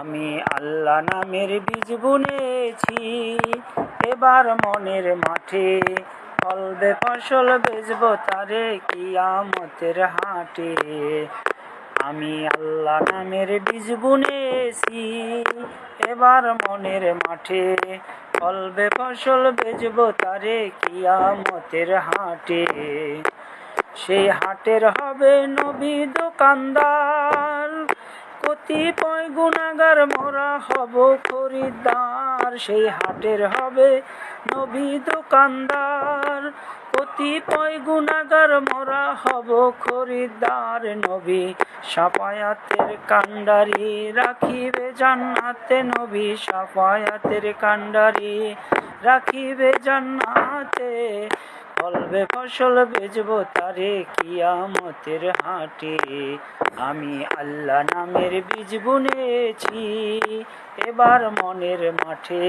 আমি আল্লাহ নামের বীজ বুনেছি। এবার মনের মাঠে ফলবে ফসল, বেচবো তারে কিয়ামতের হাটে। আমি আল্লাহ নামের বীজ বুনেছি, এবার মনের মাঠে ফলবে ফসল, বেচবো তারে কিয়ামতের হাটে। সেই হাটের হবে নবী দোকানদার কতিপয় গুণাগার মোরা হব খরিদ্দার, সেই হাটের হবে নবী দোকানদার। কতিপয় গুণাগার মোরা হব খরিদ্দার, নবী সাফায়াতের কান্ডারি রাখিবে জান্নাতে, নবী সাফায়াতের কান্ডারি রাখিবে জান্নাতে। ফলবে ফসল বেচবো তারে কিয়ামতের হাটে। আমি আল্লাহ নামের বীজ বুনেছি এবার মনের মাঠে